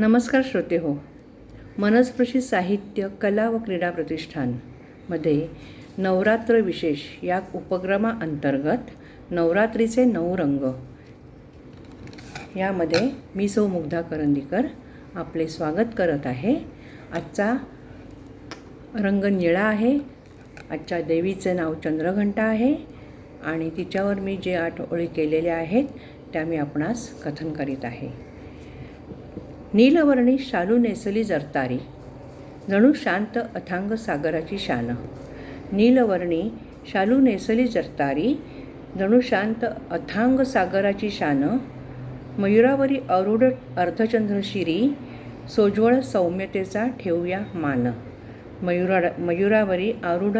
नमस्कार श्रोते हो. मनस्पृशी साहित्य कला व क्रीडा प्रतिष्ठानमध्ये नवरात्र विशेष या उपक्रमाअंतर्गत नवरात्रीचे नऊ रंग. यामध्ये मी सौ मुग्धा करंदीकर आपले स्वागत करत आहे. आजचा रंग निळा आहे. आजच्या देवीचे नाव चंद्रघंटा आहे आणि तिच्यावर मी जे आठ ओळी केलेल्या आहेत त्या मी आपणास कथन करीत आहे. नीलवर्णी शालू नेसली जरतारी. जणू शांत अथांग सागराची शान. नीलवर्णी शालू नेसली जरतारी. जणू शांत अथांग सागराची शान. मयुरावरी अरुढ अर्धचंद्रशिरी. सोज्वळ सौम्यतेचा ठेवूया मान. मयुरा मयुरावरी आरूढ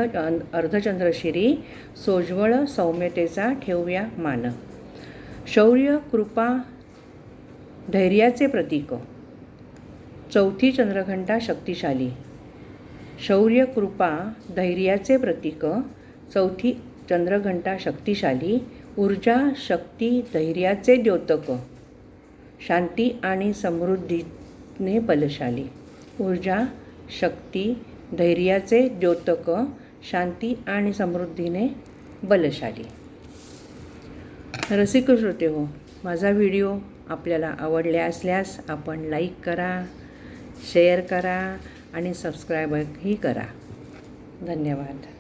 अर्धचंद्रशिरी. सोज्वळ सौम्यतेचा ठेवूया मान. शौर्य कृपा धैर्याचे प्रतीक. चौथी चंद्रघंटा शक्तिशाली. शौर्य कृपा धैर्याचे प्रतीक चौथी चंद्रघंटा शक्तिशाली ऊर्जा शक्ती धैर्याचे द्योतक. शांती आणि समृद्धीने बलशाली. ऊर्जा शक्ती धैर्याचे द्योतक शांती आणि समृद्धीने बलशाली. रसिक श्रोते हो माझा व्हिडिओ आपल्याला आवडल्या असल्यास आपण लाईक करा शेअर करा आणि सबस्क्राईबही करा. धन्यवाद.